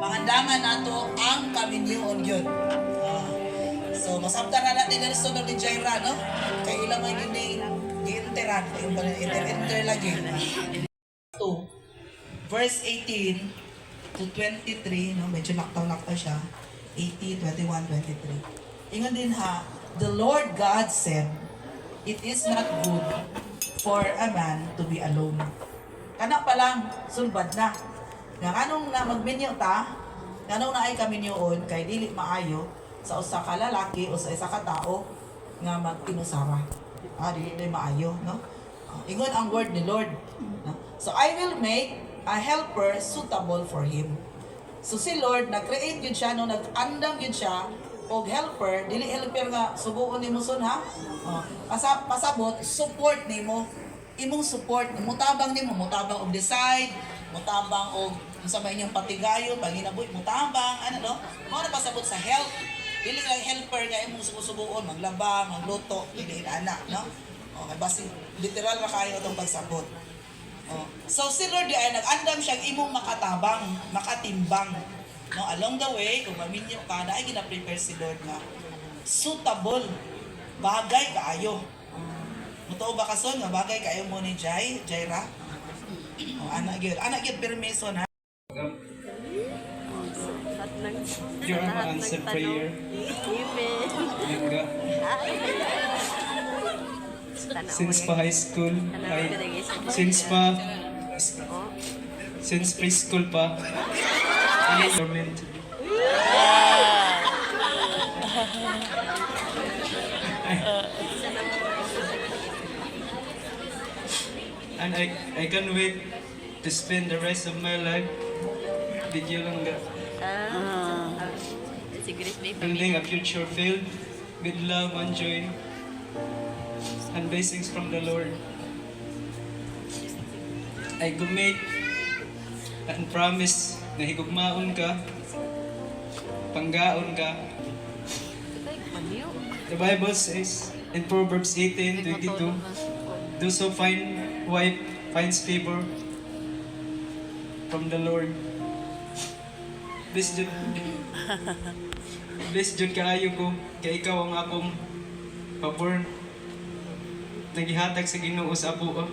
mahandaman nato ang kaminyoon yun. Ah. so, masabtan na natin ang sunod ni Jaira, no? Kay ilang ay gini, gi-interan, yung ba inter-inter lagi. 2, verse 18 to 23, no? Medyo naktaw-naktaw siya. 18, 21, 23. Ingon din ha, the Lord God said, It is not good for a man to be alone. Kana pa lang, sulbad na. Nga kanong na magminyo ta, kanong na ay kaminyoon, kay dili maayo, sa usa ka lalaki o sa isa ka tao, nga magtinusara. Ah, dili na maayo, no? Ah, Ingon ang word ni Lord. No? So, I will make a helper suitable for him. So si Lord, nag-create yun siya, no, nag-andam yun siya, og helper, dili helper nga subuon nimo son ha. Oh, pasa, pasabot, support nimo. Imong support, mutabang nimo, mutabang og decide, mutabang og sa may inyong patigayon, panginabuhi, mutabang, ano no? Mao na pasabot sa help. Dili lang helper nga imong subusubuon, maglaba, magluto, dili ana, no? Okay, basi literal ra kayo itong pagsabot. Oh. So si Lord di ay nag-andam siyang imong makatabang, makatimbang. No, along the way, kung maminyo ka, na ay gina-prepare si Lord nga suitable, bagay kaayo. Muto ba kason nga bagay kaayo mo ni Jai, Jaira? Oh, anak gyud, anak gyud permiso na. Lahat ng, lahat ng answered tanong. prayer. Amen. Since pa high school, ay, since pa, Oh. since preschool pa, ay government. And I, I can't wait to spend the rest of my life you lang Ah. Si Grace may building a future filled with love and joy and blessings from the Lord. I commit and promise na higugmaon ka, panggaon ka. The Bible says in Proverbs 18:22, those who find wife finds favor from the Lord. Bless Jud. Bless Jud kaayo ko, kay ikaw ang akong pabor. Nagihatag sa Ginoo sa apo. ah.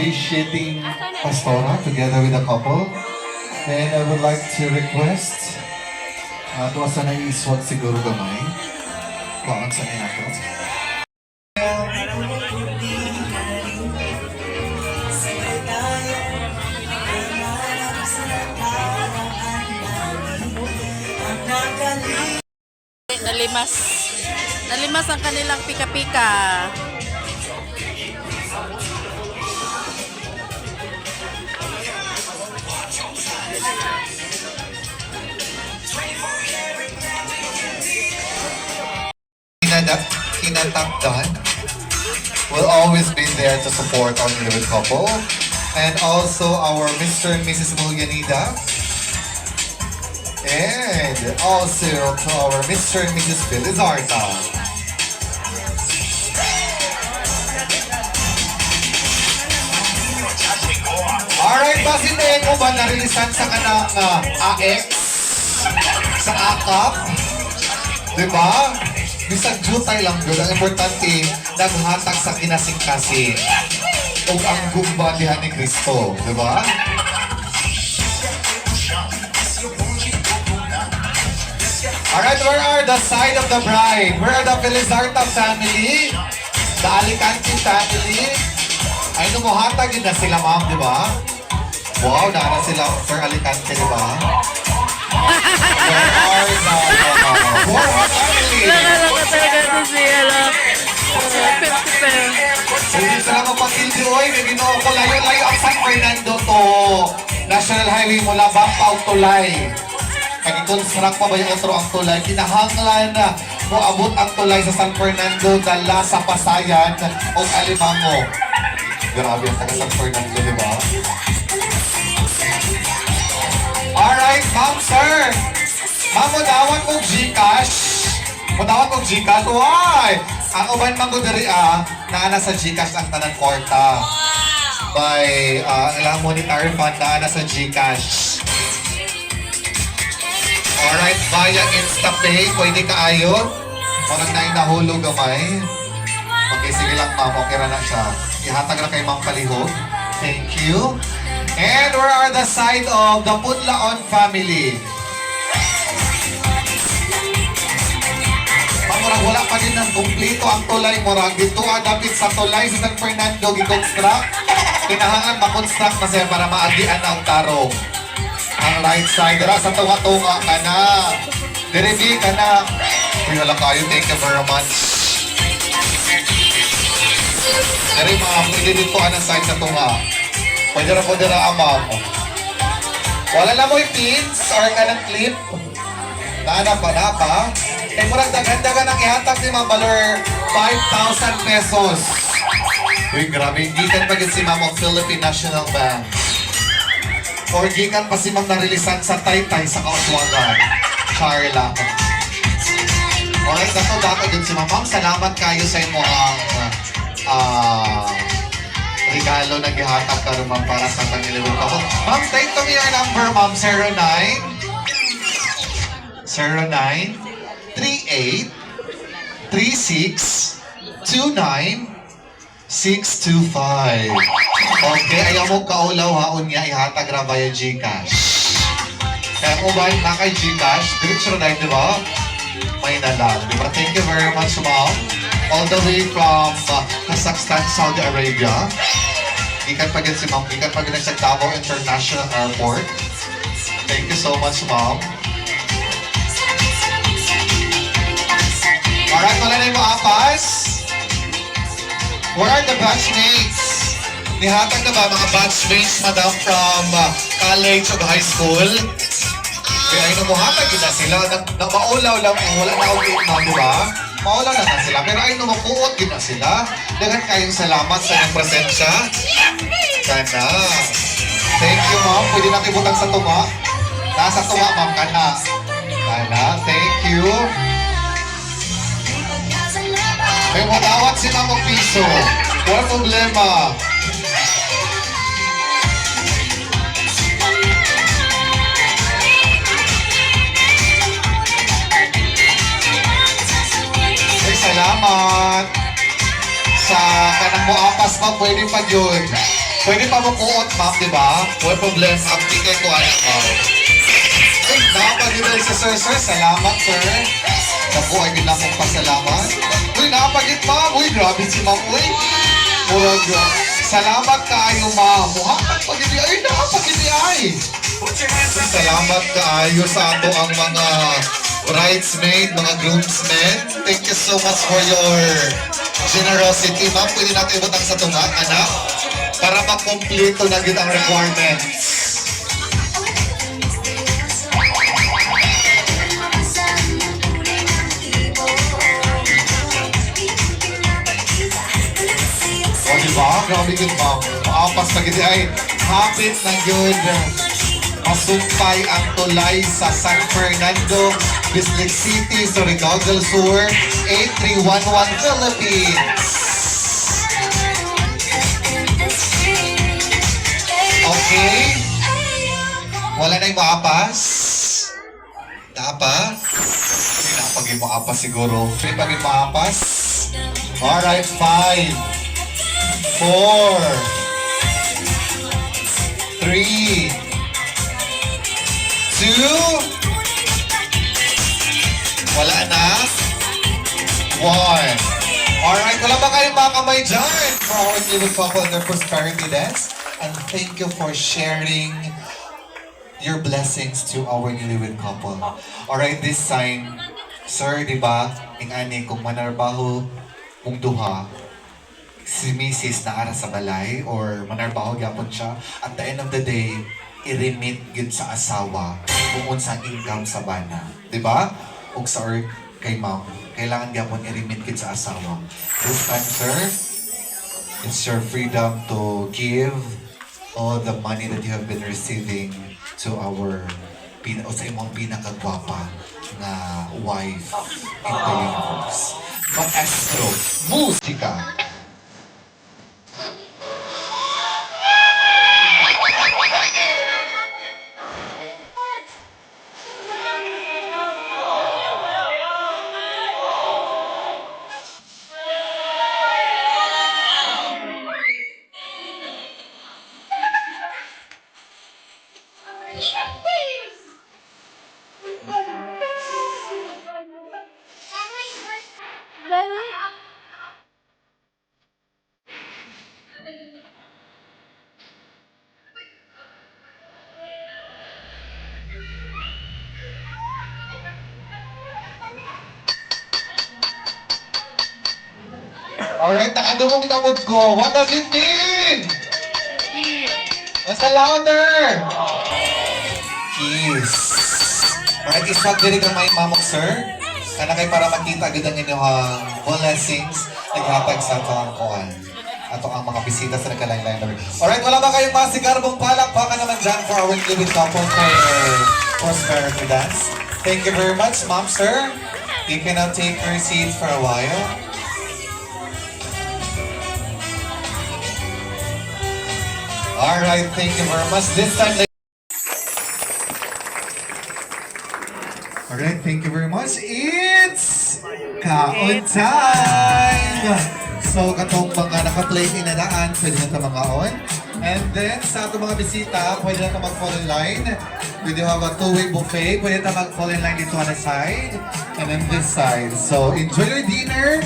Officiating pastora together with a couple. And I would like to request uh, to asa na iswag siguro gamay. Kung sa nila Nalimas. Nalimas ang kanilang pika-pika. Hinadap, hinatakdan will always be there to support our newlywed couple. And also our Mr. and Mrs. Mulyanida. And also to our Mr. and Mrs. Felizarta. Alright, basite ko ba narilisan sa kanang uh, AX? Sa AKAP? Diba? Bisag jutay lang yun. Ang importante, naghatag sa kinasing-kasing. O ang gumba diha ni Kristo. Di Alright, where are the side of the bride? Where are the Felizarta family? The Alicante family? Ay, numuhatag yun na sila, ma'am, di ba? Wow, naara sila for Alicante, di ba? Where are the family? Talaga ano, uh, 50 pe. Hindi sila mapatindi, oy, may ginoo ko layo-layo ang San Fernando to. National Highway mula Bampaw Tulay. Kagi-construct pa ba yung otro ang tulay? Kinahanglan na mo abot ang tulay sa San Fernando dala sa Pasayan o Alimango. Grabe ang taga San Fernando, di ba? Alright, ma'am, sir. Ma'am, modawat kong Gcash. Modawat kong Gcash. Why? Ang uban man ko diri ah, naana sa Gcash ang tanan kwarta. By, uh, ilang monetary fund naana sa Gcash. Alright, via InstaPay, pwede kaayo. Parang na nahulog gamay. Okay, sige lang ma'am, okay na siya. Ihatag na kay Ma'am Palihog. Thank you. And where are the side of the Punlaon family? Pamurag wala pa din ng kumplito ang tulay murag dito ang dapit sa tulay sa San Fernando gi-construct. Kinahangan ma-construct na siya para maagian ang tarong. Ang right side dira sa tunga-tunga ka na. Dire di ka na. Uy, wala kayo. Thank you very much. Dari mga pwede dito ka ng side sa tunga. Pwede na po dira amam. Wala na mo yung pins or ka ng clip. Nana pa na pa. Eh, murag dagan-dagan ang ihatag ni Ma'am Balor 5,000 pesos. Uy, grabe. Hindi kan pa si Ma'am ang Philippine National Bank. Or gikan pa si Ma'am narilisan sa Taytay sa Kauswagan. Charla. Okay, dato dato din si Ma'am. Salamat kayo sa imo ang ah regalo na gihatag ka rin, ma'am para sa Panginoon ko. Ma'am, take to me your number, ma'am. 09 09 38 36 29 625. Okay, ayaw mo kaulaw haon nga ihatag ra via Gcash. Kaya mo ba na kay Gcash? Diretso na di ba? May nalang. Di ba? Thank you very much, ma'am. All the way from uh, Kazakhstan, Saudi Arabia. Ikan pa si ma'am. Ikan pa sa Davao International Airport. Thank you so much, ma'am. Alright, wala na yung mga apas. Where are the batchmates? Nihatag na ba mga batchmates, madam, from uh, college o high school? Kaya ay numuhatag yun na sila. Nag, nag maulaw lang, eh, wala na ulit na, di ba? Maulaw na na sila. Pero ay numukuot yun na sila. Dagan kayong salamat sa inyong presensya. Kana. Thank you, ma'am. Pwede na kibutang sa tunga. Nasa tunga, ma'am, kana. Kana. Thank you. May matawat si Ma'am og piso. Wala problema. Salamat. Sa kanang mo apas ma'am, pwede pa yun. Pwede pa mo kuot ma'am, di ba? Wala problema. Ang tigay ko anak ma'am. Ay, nakapagod sa sir, sir. Salamat, sir. Naku, ay ginamong pasalamat. Uy, nakapagit ma'am. Uy, grabe si ma'am. Uy, murag. Salamat kaayo ma'am. Muhammad pagili. Ay, nakapagili ay. Salamat kaayo sa ato ang mga bridesmaid, mga groomsmen. Thank you so much for your generosity. Ma'am, pwede natin ibutang sa tunga, anak, para makomplito na yun ang requirements. O, di ba? Grabe yun, ma'am. Maapas na gini ay hapit na yun. Masumpay ang tulay sa San Fernando, Bislig City, Surigao del Sur, 8311 Philippines. Okay? Wala na yung maapas? Naapa? Hindi na pag mo apas siguro. Hindi pag mo apas? Alright, five. Four. Three. Two. Wala na. One. Alright, wala ba kayong mga kamay dyan for our living couple in their prosperity dance? And thank you for sharing your blessings to our newlywed couple. Alright, this sign, sir, di ba, ing ani kung manarbaho kung duha, si Mrs. na ara sa balay or manarbaho gyapon siya, at the end of the day, i-remit gid sa asawa kung unsang income sa bana. Di ba? Ug sa or kay ma'am, kailangan gyapon i-remit gid sa asawa. This time, sir, It's your freedom to give all the money that you have been receiving to our pin o sa imong pinakagwapa na wife in the universe. Maestro, musika! Alright, nakadumong tamod ko. What does it mean? Basta louder! Kiss. Alright, iswag diri ka may mamok, sir. Kana kay para makita agad ang inyong blessings naghatag sa ato ang kuhan. Ato ang mga bisita sa nagkalain-lain namin. Alright, wala ba kayong mga sigarbong palakpakan naman dyan for our living couple for prosperity dance? Thank you very much, ma'am, sir. You can take your seats for a while. Alright, thank you very much. This time, Alright, thank you very much. It's kaon time! So, katong mga naka-plate in na daan, pwede na ito mga on. And then, sa ato mga bisita, pwede na ito mag-fall in line. We do have a two-way buffet. Pwede na mag-fall in line dito on the side and then this side. So, enjoy your dinner.